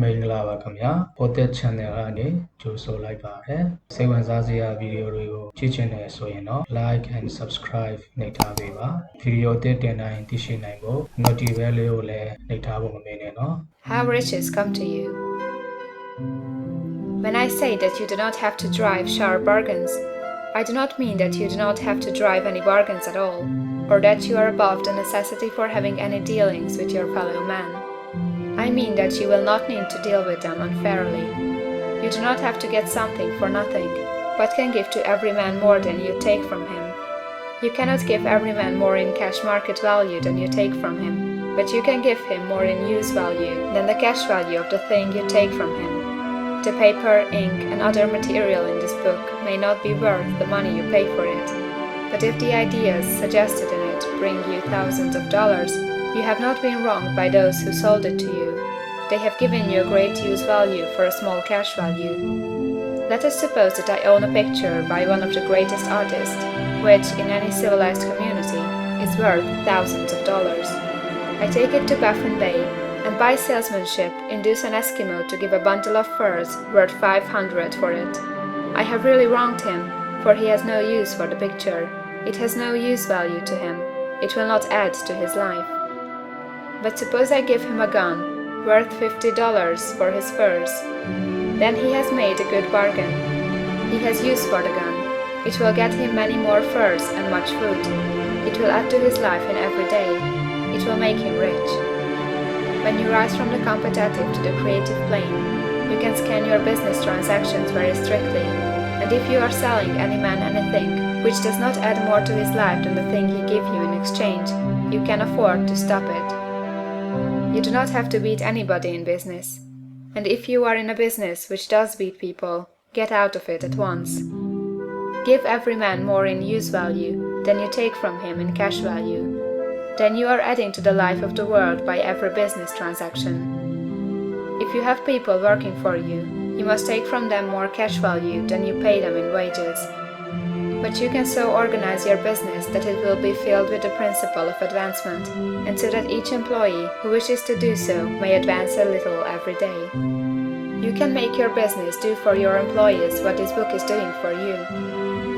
မင်္ဂလာပါခင်ဗျာ Potet Channel ကနေကြိုဆိုလိုက်ပါတယ်စိတ်ဝင်စားစရာဗီဒီယိုတွေကိုကြည့်ချင်တယ်ဆိုရင်တော့ like and subscribe နှိပ်ထားပေးပါဗီဒီယိုတင်တင်တိုင်းသိရှိနိုင်ဖို့ notification bell လေးကိုလည်းနှိပ်ထားဖို့မမေ့နဲ့နော် How riches come to you. When I say that you do not have to drive sharp bargains, I do not mean that you do not have to drive any bargains at all, or that you are above the necessity for having any dealings with your fellow man. I mean that you will not need to deal with them unfairly. You do not have to get something for nothing, but can give to every man more than you take from him. You cannot give every man more in cash market value than you take from him, but you can give him more in use value than the cash value of the thing you take from him. The paper, ink, and other material in this book may not be worth the money you pay for it, but if the ideas suggested in it bring you thousands of dollars, you have not been wronged by those who sold it to you. They have given you a great use value for a small cash value. Let us suppose that I own a picture by one of the greatest artists, which, in any civilized community, is worth thousands of dollars. I take it to Baffin Bay, and by salesmanship induce an Eskimo to give a bundle of furs worth 500 for it. I have really wronged him, for he has no use for the picture. It has no use value to him. It will not add to his life. But suppose I give him a gun, worth $50 for his furs. Then he has made a good bargain. He has use for the gun. It will get him many more furs and much food. It will add to his life in every day. It will make him rich. When you rise from the competitive to the creative plane, you can scan your business transactions very strictly. And if you are selling any man anything which does not add more to his life than the thing he gives you in exchange, you can afford to stop it. You do not have to beat anybody in business. And if you are in a business which does beat people, get out of it at once. Give every man more in use value than you take from him in cash value. Then you are adding to the life of the world by every business transaction. If you have people working for you, you must take from them more cash value than you pay them in wages. But you can so organize your business that it will be filled with the principle of advancement, and so that each employee who wishes to do so may advance a little every day. You can make your business do for your employees what this book is doing for you.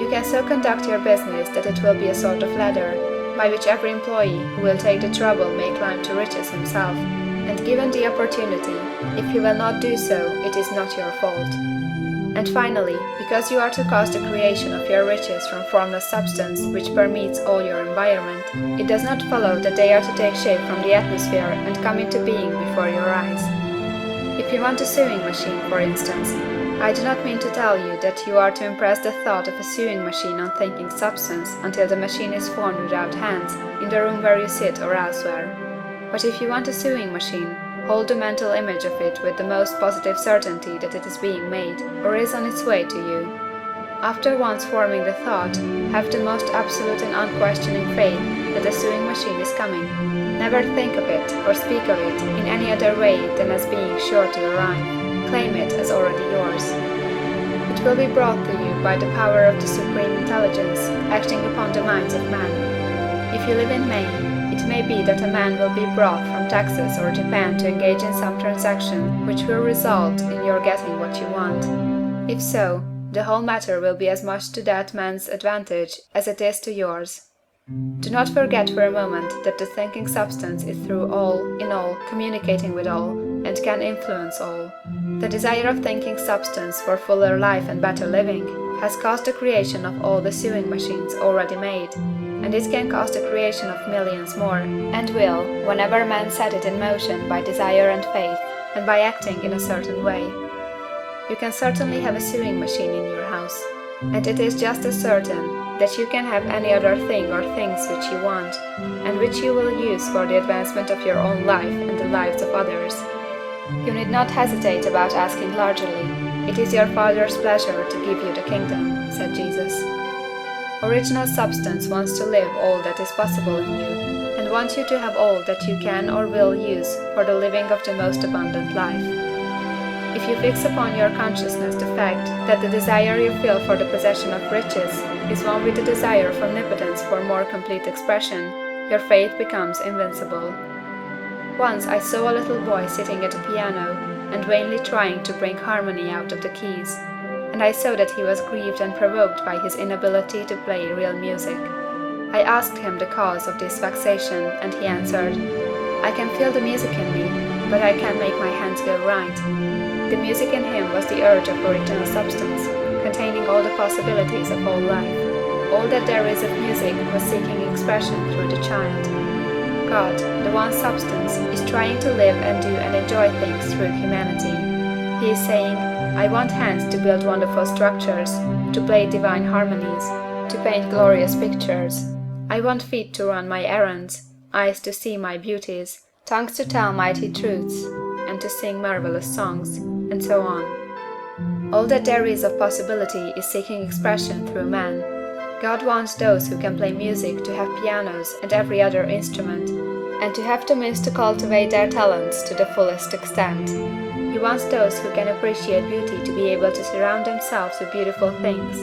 You can so conduct your business that it will be a sort of ladder, by which every employee who will take the trouble may climb to riches himself, and given the opportunity, if he will not do so, it is not your fault. And finally, because you are to cause the creation of your riches from formless substance which permeates all your environment, it does not follow that they are to take shape from the atmosphere and come into being before your eyes. If you want a sewing machine, for instance, I do not mean to tell you that you are to impress the thought of a sewing machine on thinking substance until the machine is formed without hands, in the room where you sit or elsewhere. But if you want a sewing machine, hold the mental image of it with the most positive certainty that it is being made, or is on its way to you. After once forming the thought, have the most absolute and unquestioning faith that the sewing machine is coming. Never think of it or speak of it in any other way than as being sure to arrive. Claim it as already yours. It will be brought to you by the power of the Supreme Intelligence acting upon the minds of men. If you live in Maine, it may be that a man will be brought from Texas or Japan to engage in some transaction which will result in your getting what you want. If so, the whole matter will be as much to that man's advantage as it is to yours. Do not forget for a moment that the thinking substance is through all, in all, communicating with all, and can influence all. The desire of thinking substance for fuller life and better living has caused the creation of all the sewing machines already made, and it can cause the creation of millions more, and will, whenever man set it in motion by desire and faith, and by acting in a certain way. You can certainly have a sewing machine in your house, and it is just as certain that you can have any other thing or things which you want, and which you will use for the advancement of your own life and the lives of others. You need not hesitate about asking largely. It is your Father's pleasure to give you the kingdom, said Jesus. Original substance wants to live all that is possible in you, and wants you to have all that you can or will use for the living of the most abundant life. If you fix upon your consciousness the fact that the desire you feel for the possession of riches is one with the desire of omnipotence for more complete expression, your faith becomes invincible. Once I saw a little boy sitting at a piano, and vainly trying to bring harmony out of the keys. And I saw that he was grieved and provoked by his inability to play real music. I asked him the cause of this vexation, and he answered, I can feel the music in me, but I can't make my hands go right. The music in him was the urge of original substance, containing all the possibilities of all life. All that there is of music was seeking expression through the child. God, the one substance, is trying to live and do and enjoy things through humanity. He is saying, I want hands to build wonderful structures, to play divine harmonies, to paint glorious pictures. I want feet to run my errands, eyes to see my beauties, tongues to tell mighty truths, and to sing marvelous songs, and so on. All that there is of possibility is seeking expression through man. God wants those who can play music to have pianos and every other instrument, and to have the means to cultivate their talents to the fullest extent. He wants those who can appreciate beauty to be able to surround themselves with beautiful things.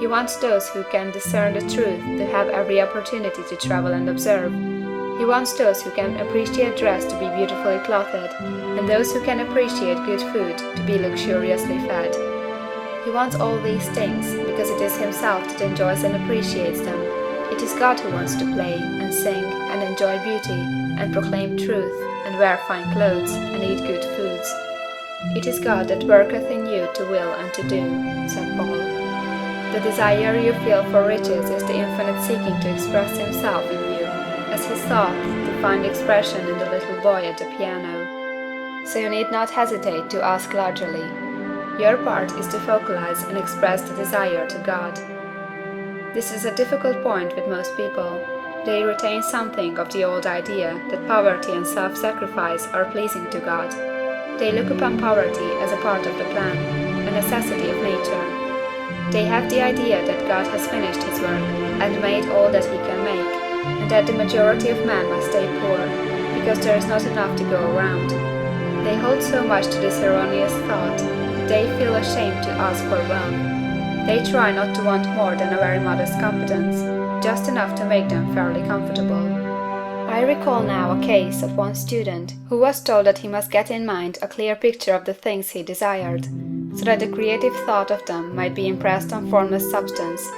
He wants those who can discern the truth to have every opportunity to travel and observe. He wants those who can appreciate dress to be beautifully clothed, and those who can appreciate good food to be luxuriously fed. He wants all these things because it is Himself that enjoys and appreciates them. It is God who wants to play and sing and enjoy beauty and proclaim truth and wear fine clothes and eat good foods. It is God that worketh in you to will and to do, said Paul. The desire you feel for riches is the infinite seeking to express Himself in you, as He sought to find expression in the little boy at the piano. So you need not hesitate to ask largely. Your part is to focalize and express the desire to God. This is a difficult point with most people. They retain something of the old idea that poverty and self sacrifice are pleasing to God. They look upon poverty as a part of the plan, a necessity of nature. They have the idea that God has finished his work and made all that he can make, and that the majority of men must stay poor, because there is not enough to go around. They hold so much to this erroneous thought that they feel ashamed to ask for wealth. They try not to want more than a very modest competence, just enough to make them fairly comfortable. I recall now a case of one student who was told that he must get in mind a clear picture of the things he desired, so that the creative thought of them might be impressed on formless substance.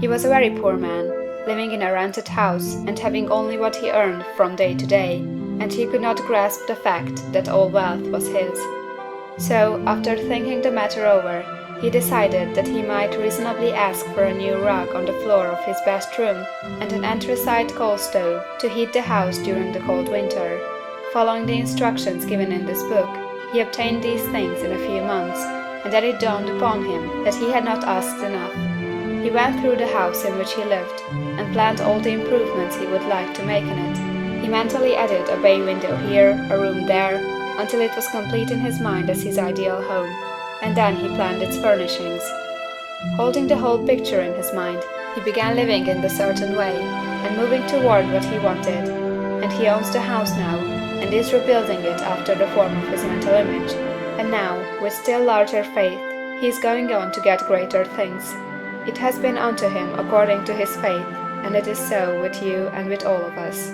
He was a very poor man, living in a rented house and having only what he earned from day to day, and he could not grasp the fact that all wealth was his. So, after thinking the matter over, he decided that he might reasonably ask for a new rug on the floor of his best room and an anthracite coal stove to heat the house during the cold winter. Following the instructions given in this book, he obtained these things in a few months, and then it dawned upon him that he had not asked enough. He went through the house in which he lived, and planned all the improvements he would like to make in it. He mentally added a bay window here, a room there, until it was complete in his mind as his ideal home and then he planned its furnishings. Holding the whole picture in his mind, he began living in the certain way, and moving toward what he wanted. And he owns the house now, and is rebuilding it after the form of his mental image. And now, with still larger faith, he is going on to get greater things. It has been unto him according to his faith, and it is so with you and with all of us.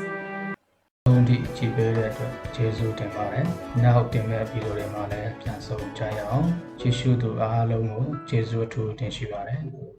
လုံးထိကြည်ပေးတဲ့အတွက်ကျေးဇူးတင်ပါတယ်။နောက်တင်မဲ့ဗီဒီယိုတွေမှာလည်းပြန်ဆုံကြရအောင်။ကြည့်ရှုသူအားလုံးကိုကျေးဇူးအထူးတင်ရှိပါတယ်။